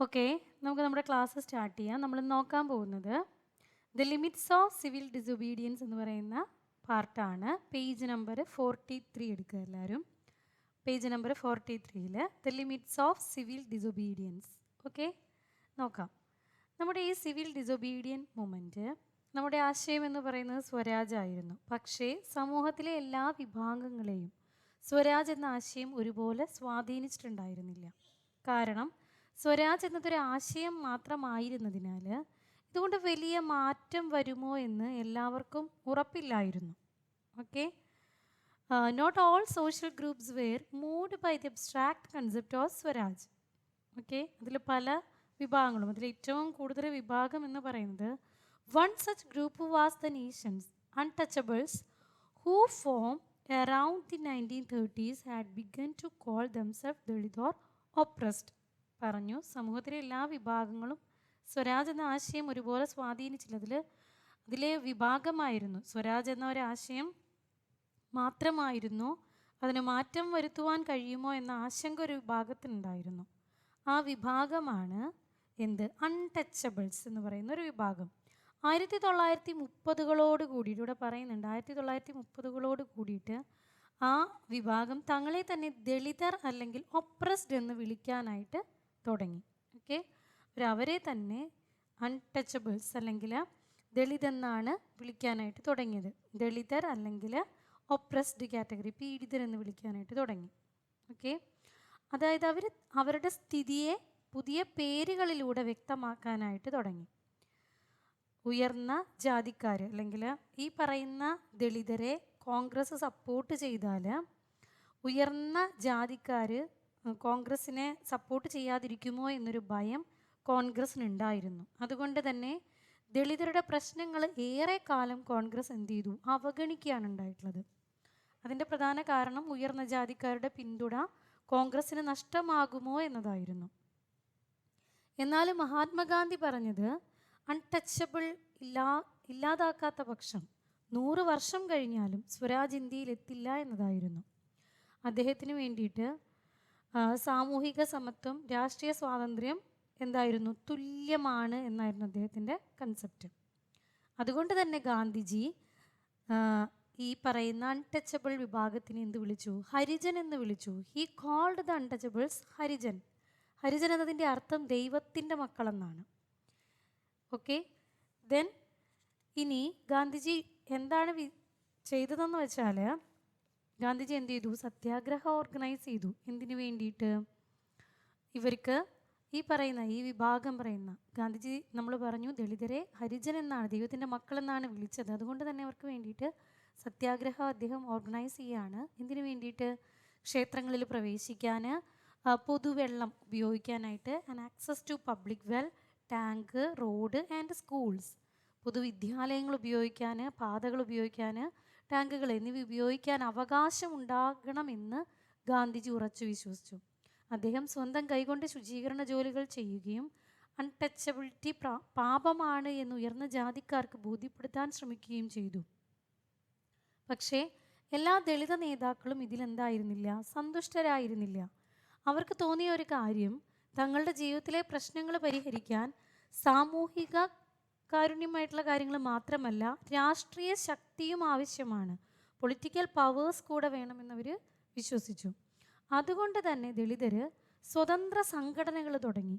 Okay നമുക്ക് നമ്മുടെ class start ചെയ്യാം. നമ്മൾ നോക്കാൻ പോകുന്നത് the limits of civil disobedience എന്ന് പറയുന്ന പാർട്ടാണ്. പേജ് നമ്പർ ഫോർട്ടി ത്രീ എടുക്കുക എല്ലാവരും. പേജ് നമ്പർ ഫോർട്ടി ത്രീയിൽ the limits of civil disobedience okay നോക്കാം. നമ്മുടെ ഈ സിവിൽ ഡിസൊബീഡിയൻ മൂമെന്റ് നമ്മുടെ ആശയം എന്ന് പറയുന്നത് സ്വരാജായിരുന്നു പക്ഷേ സമൂഹത്തിലെ എല്ലാ വിഭാഗങ്ങളെയും സ്വരാജ് എന്ന ആശയം ഒരുപോലെ സ്വാധീനിച്ചിട്ടുണ്ടായിരുന്നില്ല. കാരണം സ്വരാജ് എന്നതൊരു ആശയം മാത്രമായിരുന്നതിനാൽ ഇതുകൊണ്ട് വലിയ മാറ്റം വരുമോ എന്ന് എല്ലാവർക്കും ഉറപ്പില്ലായിരുന്നു. Okay not all social groups were moved by the abstract concept of Swaraj okay അതിൽ പല വിഭാഗങ്ങളും അതിൽ ഏറ്റവും കൂടുതൽ വിഭാഗം എന്ന് പറയുന്നത് one such group was the nation's untouchables who from the nineteen thirties had begun to call themselves Dalit or oppressed പറഞ്ഞു. സമൂഹത്തിലെ എല്ലാ വിഭാഗങ്ങളും സ്വരാജ് എന്ന ആശയം ഒരുപോലെ സ്വാധീനിച്ചില്ല അതിലെ വിഭാഗമായിരുന്നു. സ്വരാജ് എന്ന ഒരാശയം മാത്രമായിരുന്നു. അതിന് മാറ്റം വരുത്തുവാൻ കഴിയുമോ എന്ന ആശങ്ക ഒരു വിഭാഗത്തിനുണ്ടായിരുന്നു. ആ വിഭാഗമാണ് എന്ത്? അൺടച്ചബിൾസ് എന്ന് പറയുന്ന ഒരു വിഭാഗം. ആയിരത്തി തൊള്ളായിരത്തി മുപ്പതുകളോട് കൂടിയിട്ട് ഇവിടെ പറയുന്നുണ്ട് ആയിരത്തി തൊള്ളായിരത്തി മുപ്പതുകളോട് കൂടിയിട്ട് ആ വിഭാഗം തങ്ങളെ തന്നെ ദളിതർ അല്ലെങ്കിൽ ഒപ്രസ്ഡ് എന്ന് വിളിക്കാനായിട്ട് തുടങ്ങി. ഓക്കെ? അവരെ തന്നെ അൺടച്ചബിൾസ് അല്ലെങ്കിൽ ദളിതെന്നാണ് വിളിക്കാനായിട്ട് തുടങ്ങിയത്. ദളിതർ അല്ലെങ്കിൽ ഒപ്രസ്ഡ് കാറ്റഗറി പീഡിതർ എന്ന് വിളിക്കാനായിട്ട് തുടങ്ങി. ഓക്കെ? അതായത് അവർ അവരുടെ സ്ഥിതിയെ പുതിയ പേരുകളിലൂടെ വ്യക്തമാക്കാനായിട്ട് തുടങ്ങി. ഉയർന്ന ജാതിക്കാർ അല്ലെങ്കിൽ ഈ പറയുന്ന ദളിതരെ കോൺഗ്രസ് സപ്പോർട്ട് ചെയ്താൽ ഉയർന്ന ജാതിക്കാർ കോൺഗ്രസിനെ സപ്പോർട്ട് ചെയ്യാതിരിക്കുമോ എന്നൊരു ഭയം കോൺഗ്രസ്സിനുണ്ടായിരുന്നു. അതുകൊണ്ട് തന്നെ ദളിതരുടെ പ്രശ്നങ്ങൾ ഏറെ കാലം കോൺഗ്രസ് എന്ത് ചെയ്തു? അവഗണിക്കുകയാണ് ഉണ്ടായിട്ടുള്ളത്. അതിന്റെ പ്രധാന കാരണം ഉയർന്ന ജാതിക്കാരുടെ പിന്തുണ കോൺഗ്രസ്സിന് നഷ്ടമാകുമോ എന്നതായിരുന്നു. എന്നാൽ മഹാത്മാഗാന്ധി പറഞ്ഞത് അൺടച്ചബിൾ ഇല്ലാ ഇല്ലാതാക്കാത്ത പക്ഷം നൂറ് വർഷം കഴിഞ്ഞാലും സ്വരാജ് ഇന്ത്യയിൽ എത്തില്ല എന്നതായിരുന്നു. അദ്ദേഹത്തിന് വേണ്ടിയിട്ട് സാമൂഹിക സമത്വം രാഷ്ട്രീയ സ്വാതന്ത്ര്യം എന്തായിരുന്നു? തുല്യമാണ് എന്നായിരുന്നു അദ്ദേഹത്തിന്റെ കൺസെപ്റ്റ് അതുകൊണ്ട് തന്നെ ഗാന്ധിജി ഈ പറയുന്ന അൺടച്ചബിൾ വിഭാഗത്തിനെ എന്ത് വിളിച്ചു? ഹരിജൻ എന്ന് വിളിച്ചു. He called the untouchables Harijan. Harijan എന്നതിന്റെ അർത്ഥം ദൈവത്തിന്റെ മക്കളെന്നാണ്. ഓക്കെ ദെൻ ഇനി ഗാന്ധിജി എന്താണ് ചെയ്തതെന്ന് വെച്ചാൽ ഗാന്ധിജി എന്ത് ചെയ്തു? സത്യാഗ്രഹം ഓർഗനൈസ് ചെയ്തു. എന്തിനു വേണ്ടിയിട്ട്? ഇവർക്ക് ഈ പറയുന്ന ഈ വിഭാഗം പറയുന്ന ഗാന്ധിജി നമ്മൾ പറഞ്ഞു ദളിതരെ ഹരിജൻ എന്നാണ് ദൈവത്തിന്റെ മക്കളെന്നാണ് വിളിച്ചത്. അതുകൊണ്ട് തന്നെ അവർക്ക് വേണ്ടിയിട്ട് സത്യാഗ്രഹം അദ്ദേഹം ഓർഗനൈസ് ചെയ്യാണ്. എന്തിനു വേണ്ടിയിട്ട്? ക്ഷേത്രങ്ങളിൽ പ്രവേശിക്കാൻ പൊതുവെള്ളം ഉപയോഗിക്കാനായിട്ട് and access to public well tank road and schools പൊതുവിദ്യാലയങ്ങൾ ഉപയോഗിക്കാൻ പാതകൾ ഉപയോഗിക്കാൻ ടാങ്കുകൾ എന്നിവ ഉപയോഗിക്കാൻ അവകാശം ഉണ്ടാകണമെന്ന് ഗാന്ധിജി ഉറച്ചു വിശ്വസിച്ചു. അദ്ദേഹം സ്വന്തം കൈകൊണ്ട് ശുചീകരണ ജോലികൾ ചെയ്യുകയും അൺടച്ചബിലിറ്റി പാപമാണ് എന്ന് ഉയർന്ന ജാതിക്കാർക്ക് ബോധ്യപ്പെടുത്താൻ ശ്രമിക്കുകയും ചെയ്തു. പക്ഷേ എല്ലാ ദളിത നേതാക്കളും ഇതിലെന്തായിരുന്നില്ല? സന്തുഷ്ടരായിരുന്നില്ല. അവർക്ക് തോന്നിയ ഒരു കാര്യം തങ്ങളുടെ ജീവിതത്തിലെ പ്രശ്നങ്ങൾ പരിഹരിക്കാൻ സാമൂഹിക കാരുണ്യമായിട്ടുള്ള കാര്യങ്ങൾ മാത്രമല്ല രാഷ്ട്രീയ ശക്തിയും ആവശ്യമാണ്. പൊളിറ്റിക്കൽ പവേഴ്സ് കൂടെ വേണമെന്നവർ വിശ്വസിച്ചു. അതുകൊണ്ട് തന്നെ ദളിതർ സ്വതന്ത്ര സംഘടനകൾ തുടങ്ങി.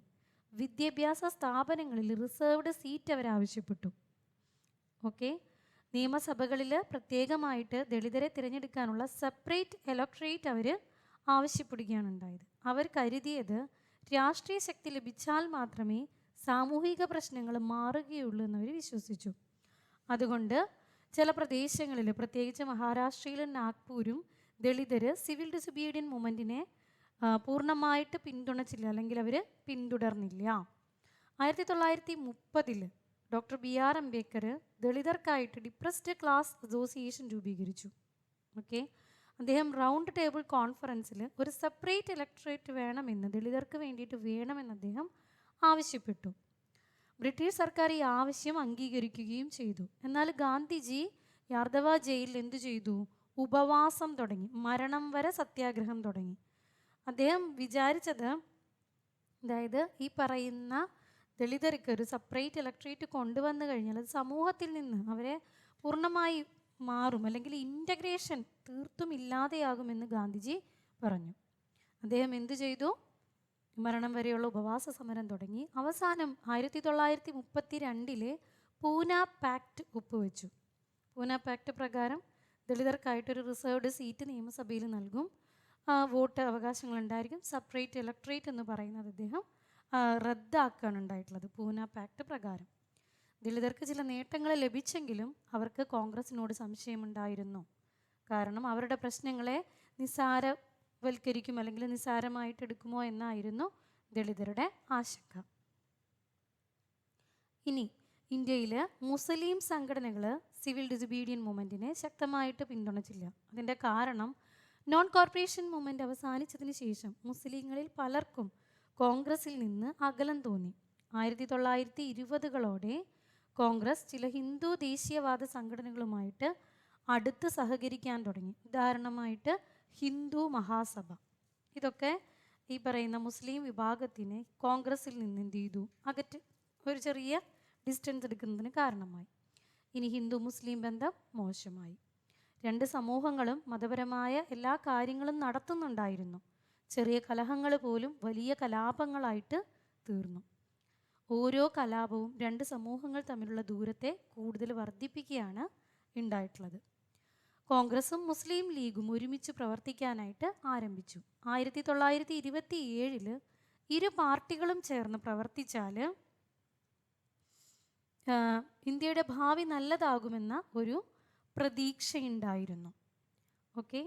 വിദ്യാഭ്യാസ സ്ഥാപനങ്ങളിൽ റിസർവ്ഡ് സീറ്റ് അവർ ആവശ്യപ്പെട്ടു. ഓക്കെ നിയമസഭകളിൽ പ്രത്യേകമായിട്ട് ദളിതരെ തിരഞ്ഞെടുക്കാനുള്ള സെപ്പറേറ്റ് ഇലക്ട്രേറ്റ് അവർ ആവശ്യപ്പെടുകയാണ് ഉണ്ടായത്. അവർ കരുതിയത് രാഷ്ട്രീയ ശക്തി ലഭിച്ചാൽ മാത്രമേ സാമൂഹിക പ്രശ്നങ്ങൾ മാറുകയുള്ളൂ എന്നവർ വിശ്വസിച്ചു. അതുകൊണ്ട് ചില പ്രദേശങ്ങളിൽ പ്രത്യേകിച്ച് മഹാരാഷ്ട്രയിലും നാഗ്പൂരും ദളിതർ സിവിൽ ഡിസബീഡിയൻ മൂവ്മെന്റിനെ പൂർണമായിട്ട് പിന്തുണച്ചില്ല അല്ലെങ്കിൽ അവർ പിന്തുടർന്നില്ല. ആയിരത്തി തൊള്ളായിരത്തി മുപ്പതിൽ ഡോക്ടർ ബി ആർ അംബേദ്കർ ദളിതർക്കായിട്ട് ഡിപ്രസ്ഡ് ക്ലാസ് അസോസിയേഷൻ രൂപീകരിച്ചു. ഓക്കെ? അദ്ദേഹം റൗണ്ട് ടേബിൾ കോൺഫറൻസിൽ ഒരു സെപ്പറേറ്റ് ഇലക്ട്രേറ്റ് വേണമെന്ന് ദളിതർക്ക് വേണ്ടിയിട്ട് വേണമെന്ന് അദ്ദേഹം ആവശ്യപ്പെട്ടു. ബ്രിട്ടീഷ് സർക്കാർ ഈ ആവശ്യം അംഗീകരിക്കുകയും ചെയ്തു. എന്നാൽ ഗാന്ധിജി യാർദവ ജയിലിൽ എന്തു ചെയ്തു? ഉപവാസം തുടങ്ങി. മരണം വരെ സത്യാഗ്രഹം തുടങ്ങി. അദ്ദേഹം വിചാരിച്ചത് അതായത് ഈ പറയുന്ന ദളിതർക്ക് ഒരു സെപ്പറേറ്റ് ഇലക്ട്രേറ്റ് കൊണ്ടുവന്നു കഴിഞ്ഞാൽ അത് സമൂഹത്തിൽ നിന്ന് അവരെ പൂർണമായി മാറും അല്ലെങ്കിൽ ഇന്റഗ്രേഷൻ തീർത്തും ഇല്ലാതെയാകുമെന്ന് ഗാന്ധിജി പറഞ്ഞു. അദ്ദേഹം എന്തു ചെയ്തു? മരണം വരെയുള്ള ഉപവാസ സമരം തുടങ്ങി. അവസാനം ആയിരത്തി തൊള്ളായിരത്തി മുപ്പത്തി രണ്ടിലെ പൂന പാക്ട് ഒപ്പുവെച്ചു. പൂന പാക്ട് പ്രകാരം ദളിതർക്കായിട്ടൊരു റിസർവ്ഡ് സീറ്റ് നിയമസഭയിൽ നൽകും. വോട്ട് അവകാശങ്ങൾ ഉണ്ടായിരിക്കും സെപ്പറേറ്റ് ഇലക്ട്രേറ്റ് എന്ന് പറയുന്നത് അദ്ദേഹം റദ്ദാക്കുകയാണ് ഉണ്ടായിട്ടുള്ളത് പൂന പാക്ട് പ്രകാരം. ദളിതർക്ക് ചില നേട്ടങ്ങൾ ലഭിച്ചെങ്കിലും അവർക്ക് കോൺഗ്രസിനോട് സംശയമുണ്ടായിരുന്നു. കാരണം അവരുടെ പ്രശ്നങ്ങളെ നിസ്സാരവൽക്കരിക്കും അല്ലെങ്കിൽ നിസ്സാരമായിട്ട് എടുക്കുമോ എന്നായിരുന്നു ദളിതരുടെ ആശങ്ക. ഇനി ഇന്ത്യയിൽ മുസ്ലിം സംഘടനകൾ സിവിൽ ഡിസിബീഡിയൻ മൂവ്മെന്റിനെ ശക്തമായിട്ട് പിന്തുണച്ചില്ല. അതിന്റെ കാരണം നോൺ കോർപ്പറേഷൻ മൂവ്മെന്റ് അവസാനിച്ചതിന് ശേഷം മുസ്ലിങ്ങളിൽ പലർക്കും കോൺഗ്രസിൽ നിന്ന് അകലം തോന്നി. ആയിരത്തി തൊള്ളായിരത്തി ഇരുപതുകളോടെ കോൺഗ്രസ് ചില ഹിന്ദു ദേശീയവാദ സംഘടനകളുമായിട്ട് അടുത്ത് സഹകരിക്കാൻ തുടങ്ങി. ഉദാഹരണമായിട്ട് ഹിന്ദു മഹാസഭ. ഇതൊക്കെ ഈ പറയുന്ന മുസ്ലിം വിഭാഗത്തിനെ കോൺഗ്രസിൽ നിന്ന് എന്ത് ചെയ്തു? അകറ്റ് ഒരു ചെറിയ ഡിസ്റ്റൻസ് എടുക്കുന്നതിന് കാരണമായി. ഇനി ഹിന്ദു മുസ്ലിം ബന്ധം മോശമായി. രണ്ട് സമൂഹങ്ങളും മതപരമായ എല്ലാ കാര്യങ്ങളും നടത്തുന്നുണ്ടായിരുന്നു. ചെറിയ കലഹങ്ങൾ പോലും വലിയ കലാപങ്ങളായിട്ട് തീർന്നു. ഓരോ കലാപവും രണ്ട് സമൂഹങ്ങൾ തമ്മിലുള്ള ദൂരത്തെ കൂടുതൽ വർദ്ധിപ്പിക്കുകയാണ് ഉണ്ടായിട്ടുള്ളത്. കോൺഗ്രസും മുസ്ലിം ലീഗും ഒരുമിച്ച് പ്രവർത്തിക്കാനായിട്ട് ആരംഭിച്ചു. ആയിരത്തി തൊള്ളായിരത്തി ഇരുപത്തി ഏഴിൽ ഇരു പാർട്ടികളും ചേർന്ന് പ്രവർത്തിച്ചാൽ ഇന്ത്യയുടെ ഭാവി നല്ലതാകുമെന്ന ഒരു പ്രതീക്ഷയുണ്ടായിരുന്നു. ഓക്കെ?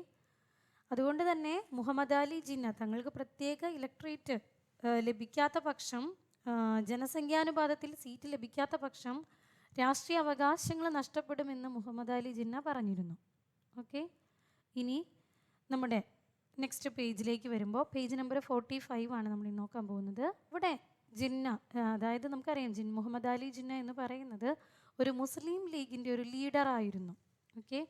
അതുകൊണ്ട് തന്നെ മുഹമ്മദ് അലി ജിന്ന തങ്ങൾക്ക് പ്രത്യേക ഇലക്ട്രേറ്റ് ലഭിക്കാത്ത പക്ഷം ജനസംഖ്യാനുപാതത്തിൽ സീറ്റ് ലഭിക്കാത്ത പക്ഷം രാഷ്ട്രീയ അവകാശങ്ങൾ നഷ്ടപ്പെടുമെന്ന് മുഹമ്മദ് അലി ജിന്ന പറഞ്ഞിരുന്നു. ഓക്കെ? ഇനി നമ്മുടെ നെക്സ്റ്റ് പേജിലേക്ക് വരുമ്പോൾ പേജ് നമ്പർ ഫോർട്ടി ഫൈവ് ആണ് നമ്മൾ നോക്കാൻ പോകുന്നത്. ഇവിടെ ജിന്ന അതായത് നമുക്കറിയാം ജിൻ മുഹമ്മദ് അലി ജിന്ന എന്ന് പറയുന്നത് ഒരു മുസ്ലിം ലീഗിന്റെ ഒരു ലീഡറായിരുന്നു ഓക്കെ?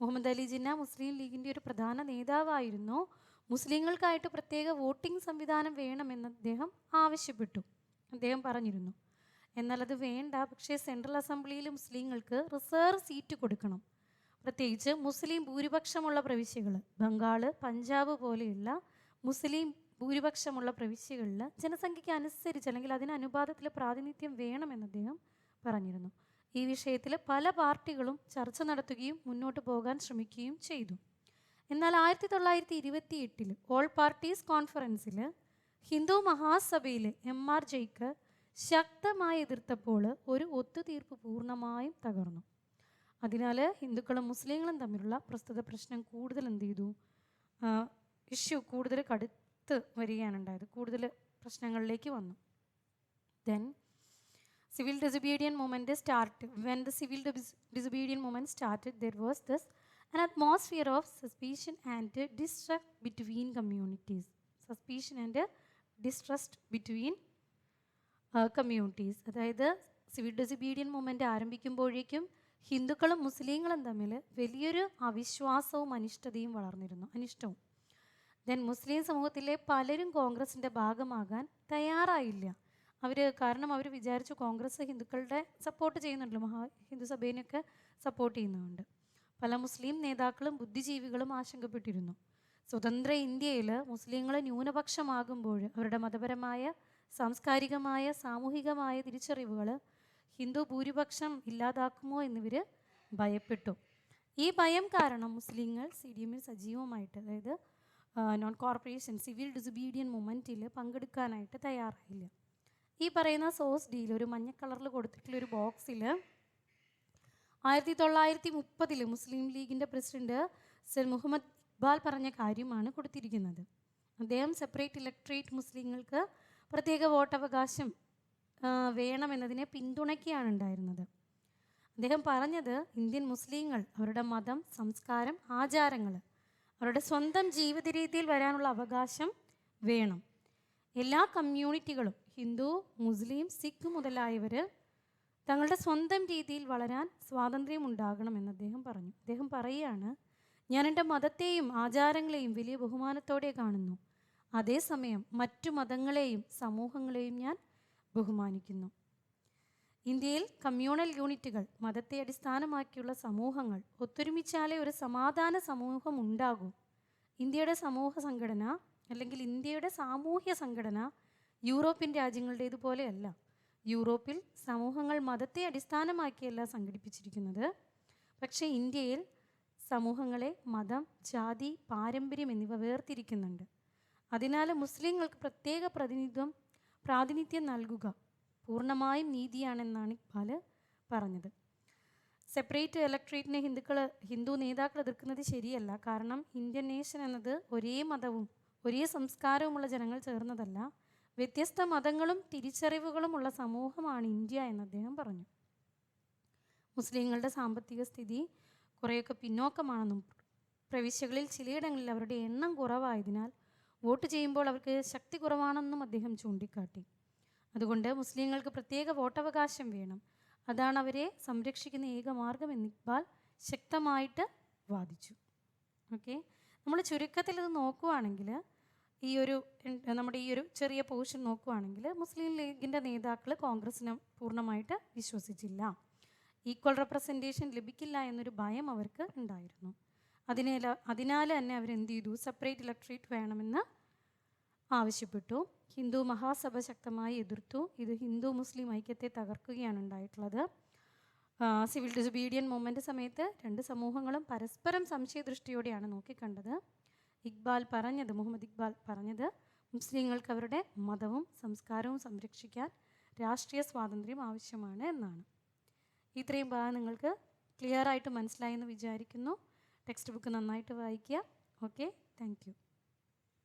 മുഹമ്മദ് അലി ജിന്ന മുസ്ലിം ലീഗിന്റെ ഒരു പ്രധാന നേതാവായിരുന്നു. മുസ്ലിങ്ങൾക്കായിട്ട് പ്രത്യേക വോട്ടിംഗ് സംവിധാനം വേണമെന്ന് അദ്ദേഹം ആവശ്യപ്പെട്ടു. അദ്ദേഹം പറഞ്ഞിരുന്നു. എന്നാൽ അത് വേണ്ട പക്ഷേ സെൻട്രൽ അസംബ്ലിയിൽ മുസ്ലിങ്ങൾക്ക് റിസർവ് സീറ്റ് കൊടുക്കണം. പ്രത്യേകിച്ച് മുസ്ലിം ഭൂരിപക്ഷമുള്ള പ്രവിശ്യകൾ ബംഗാൾ പഞ്ചാബ് പോലെയുള്ള മുസ്ലിം ഭൂരിപക്ഷമുള്ള പ്രവിശ്യകളിൽ ജനസംഖ്യയ്ക്ക് അനുസരിച്ച് അല്ലെങ്കിൽ അതിന് അനുപാതത്തിൽ പ്രാതിനിധ്യം വേണമെന്ന് അദ്ദേഹം പറഞ്ഞിരുന്നു. ഈ വിഷയത്തിൽ പല പാർട്ടികളും ചർച്ച നടത്തുകയും മുന്നോട്ട് പോകാൻ ശ്രമിക്കുകയും ചെയ്തു. എന്നാൽ ആയിരത്തി തൊള്ളായിരത്തി ഇരുപത്തി എട്ടിൽ ഓൾ പാർട്ടീസ് കോൺഫറൻസിൽ ഹിന്ദു മഹാസഭയിൽ എം ആർ ജയ്ക്ക് ശക്തമായി എതിർത്തപ്പോൾ ഒരു ഒത്തുതീർപ്പ് പൂർണമായും തകർന്നു. അതിനാൽ ഹിന്ദുക്കളും മുസ്ലിങ്ങളും തമ്മിലുള്ള പ്രസ്തുത പ്രശ്നം കൂടുതൽ എന്ത് ചെയ്തു ഇഷ്യൂ കൂടുതൽ കടുത്ത് വരികയാണ് ഉണ്ടായത് കൂടുതൽ പ്രശ്നങ്ങളിലേക്ക് വന്നു then disobedient movement started when the civil dis- disobedient movement started there was this an atmosphere of suspicion and uh, distrust between communities suspicion and uh, distrust between communities അതായത് സിവിൽ ഡിസബീഡിയൻ മൂവ്മെന്റ് ആരംഭിക്കുമ്പോഴേക്കും ഹിന്ദുക്കളും മുസ്ലിങ്ങളും തമ്മിൽ വലിയൊരു അവിശ്വാസവും അനിഷ്ടതയും വളർന്നിരുന്നു അനിഷ്ടവും. Then മുസ്ലിം സമൂഹത്തിലെ പലരും കോൺഗ്രസിന്റെ ഭാഗമാകാൻ തയ്യാറായില്ല. അവർ കാരണം അവർ വിചാരിച്ചു കോൺഗ്രസ് ഹിന്ദുക്കളുടെ സപ്പോർട്ട് ചെയ്യുന്നുണ്ടല്ലോ മഹാ ഹിന്ദു സഭേനെയൊക്കെ സപ്പോർട്ട് ചെയ്യുന്നുണ്ട്. പല മുസ്ലിം നേതാക്കളും ബുദ്ധിജീവികളും ആശങ്കപ്പെട്ടിരുന്നു. സ്വതന്ത്ര ഇന്ത്യയിൽ മുസ്ലിങ്ങൾ ന്യൂനപക്ഷമാകുമ്പോൾ അവരുടെ മതപരമായ സാംസ്കാരികമായ സാമൂഹികമായ തിരിച്ചറിവുകൾ ഹിന്ദു ഭൂരിപക്ഷം ഇല്ലാതാക്കുമോ എന്നിവർ ഭയപ്പെട്ടു. ഈ ഭയം കാരണം മുസ്ലിങ്ങൾ സി ഡി എമ്മിൽ സജീവമായിട്ട് അതായത് നോൺ കോർപ്പറേഷൻ സിവിൽ ഡിസബീഡിയൻ മൂവ്മെന്റിൽ പങ്കെടുക്കാനായിട്ട് തയ്യാറായില്ല. ഈ പറയുന്ന സോസ് ഡീൽ ഒരു മഞ്ഞ കളറിൽ കൊടുത്തിട്ടുള്ള ഒരു ബോക്സിൽ ആയിരത്തി തൊള്ളായിരത്തി മുപ്പതിൽ മുസ്ലിം ലീഗിന്റെ പ്രസിഡന്റ് സർ മുഹമ്മദ് ഇക്ബാൽ പറഞ്ഞ കാര്യമാണ് കൊടുത്തിരിക്കുന്നത്. അദ്ദേഹം സെപ്പറേറ്റ് ഇലക്ട്രേറ്റ് മുസ്ലിങ്ങൾക്ക് പ്രത്യേക വോട്ടവകാശം വേണമെന്നതിനെ പിന്തുണയ്ക്കുകയാണ് ഉണ്ടായിരുന്നത് അദ്ദേഹം പറഞ്ഞത് ഇന്ത്യൻ മുസ്ലിങ്ങൾ അവരുടെ മതം സംസ്കാരം ആചാരങ്ങൾ അവരുടെ സ്വന്തം ജീവിത രീതിയിൽ വരാനുള്ള അവകാശം വേണം. എല്ലാ കമ്മ്യൂണിറ്റികളും ഹിന്ദു മുസ്ലിം സിഖ് മുതലായവർ തങ്ങളുടെ സ്വന്തം രീതിയിൽ വളരാൻ സ്വാതന്ത്ര്യം ഉണ്ടാകണമെന്ന് അദ്ദേഹം പറഞ്ഞു. അദ്ദേഹം പറയുകയാണ് ഞാൻ എന്റെ മതത്തെയും ആചാരങ്ങളെയും വലിയ ബഹുമാനത്തോടെ കാണുന്നു. അതേസമയം മറ്റു മതങ്ങളെയും സമൂഹങ്ങളെയും ഞാൻ ബഹുമാനിക്കുന്നു. ഇന്ത്യയിൽ കമ്മ്യൂണൽ യൂണിറ്റുകൾ മതത്തെ അടിസ്ഥാനമാക്കിയുള്ള സമൂഹങ്ങൾ ഒത്തൊരുമിച്ചാലേ ഒരു സമാധാന സമൂഹം ഉണ്ടാകൂ. ഇന്ത്യയുടെ സമൂഹ സംഘടന അല്ലെങ്കിൽ ഇന്ത്യയുടെ സാമൂഹ്യ സംഘടന യൂറോപ്യൻ രാജ്യങ്ങളുടേതുപോലെയല്ല യൂറോപ്പിൽ സമൂഹങ്ങൾ മതത്തെ അടിസ്ഥാനമാക്കിയല്ല സംഘടിപ്പിച്ചിരിക്കുന്നത്. പക്ഷേ ഇന്ത്യയിൽ സമൂഹങ്ങളെ മതം ജാതി പാരമ്പര്യം എന്നിവ വേർതിരിക്കുന്നുണ്ട്. അതിനാൽ മുസ്ലിങ്ങൾക്ക് പ്രത്യേക പ്രതിനിധിത്വം പ്രാതിനിധ്യം നൽകുക. പൂർണമായും നീതിയാണെന്നാണ് ഇക്ബാൽ പറഞ്ഞത്. സെപ്പറേറ്റ് ഇലക്ട്രേറ്റിനെ ഹിന്ദുക്കൾ ഹിന്ദു നേതാക്കൾ എതിർക്കുന്നത് ശരിയല്ല. കാരണം ഇന്ത്യൻ നേഷൻ എന്നത് ഒരേ മതവും ഒരേ സംസ്കാരവുമുള്ള ജനങ്ങൾ ചേർന്നതല്ല. വ്യത്യസ്ത മതങ്ങളും തിരിച്ചറിവുകളുമുള്ള സമൂഹമാണ് ഇന്ത്യ എന്ന് അദ്ദേഹം പറഞ്ഞു. മുസ്ലിങ്ങളുടെ സാമ്പത്തിക സ്ഥിതി കുറേയൊക്കെ പിന്നോക്കമാണെന്നും പ്രവിശ്യകളിൽ ചിലയിടങ്ങളിൽ അവരുടെ എണ്ണം കുറവായതിനാൽ വോട്ട് ചെയ്യുമ്പോൾ അവർക്ക് ശക്തി കുറവാണെന്നും അദ്ദേഹം ചൂണ്ടിക്കാട്ടി. അതുകൊണ്ട് മുസ്ലിങ്ങൾക്ക് പ്രത്യേക വോട്ടവകാശം വേണം. അതാണ് അവരെ സംരക്ഷിക്കുന്ന ഏക മാർഗം എന്ന് ഇക്ബാൽ ശക്തമായിട്ട് വാദിച്ചു. ഓക്കെ? നമ്മൾ ചുരുക്കത്തിൽ ഇത് നോക്കുവാണെങ്കിൽ ഈ ഒരു നമ്മുടെ ഈ ഒരു ചെറിയ പോർഷൻ നോക്കുവാണെങ്കിൽ മുസ്ലിം ലീഗിന്റെ നേതാക്കൾ കോൺഗ്രസിനെ പൂർണമായിട്ട് വിശ്വസിച്ചില്ല. ഈക്വൽ റെപ്രസെന്റേഷൻ ലഭിക്കില്ല എന്നൊരു ഭയം അവർക്ക് ഉണ്ടായിരുന്നു. അതിനെ അതിനാൽ തന്നെ അവരെന്ത് ചെയ്തു? സെപ്പറേറ്റ് ഇലക്ട്രേറ്റ് വേണമെന്ന് ആവശ്യപ്പെട്ടു. ഹിന്ദു മഹാസഭ ശക്തമായി എതിർത്തു. ഇത് ഹിന്ദു മുസ്ലിം ഐക്യത്തെ തകർക്കുകയാണ് ഉണ്ടായിട്ടുള്ളത്. സിവിൽ ഡിസൊബീഡിയൻ മൂവ്മെന്റ് സമയത്ത് രണ്ട് സമൂഹങ്ങളും പരസ്പരം സംശയദൃഷ്ടിയോടെയാണ് നോക്കിക്കണ്ടത്. ഇക്ബാൽ പറഞ്ഞത് മുഹമ്മദ് ഇക്ബാൽ പറഞ്ഞത് മുസ്ലിങ്ങൾക്ക് അവരുടെ മതവും സംസ്കാരവും സംരക്ഷിക്കാൻ രാഷ്ട്രീയ സ്വാതന്ത്ര്യം ആവശ്യമാണ് എന്നാണ്. ഇത്രയും ഭാഗം നിങ്ങൾക്ക് ക്ലിയർ ആയിട്ട് മനസ്സിലായെന്ന് വിചാരിക്കുന്നു. ടെക്സ്റ്റ് ബുക്ക് നന്നായിട്ട് വായിക്കുക. ഓക്കെ? താങ്ക്